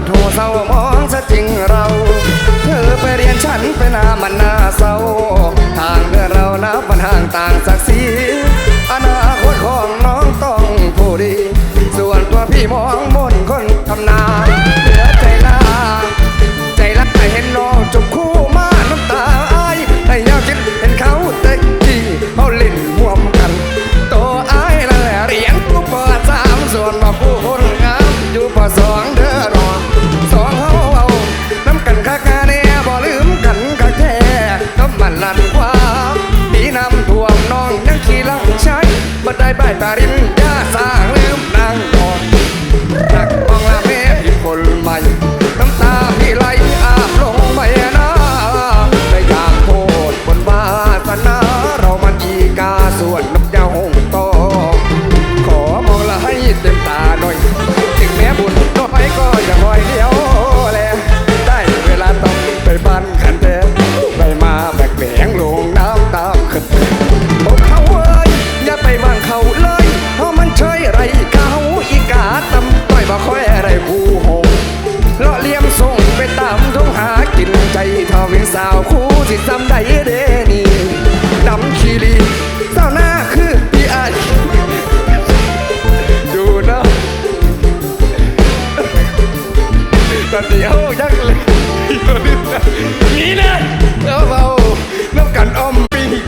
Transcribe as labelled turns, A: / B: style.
A: ดหูเศร้ามองซะจริงเรา เธอไปเรียนฉันไปนามันน้าเศร้า ทางเดินเรานับมันห่างต่างศักดิ์ศรี บันไดบ่ายตาริน ได้เดนี่ดำคีรีเจ้าหน้าคือพี่อาดูนะตอนนี้เขายักเลยนี่นะเอาเราน้ำกันอ้อมปิ้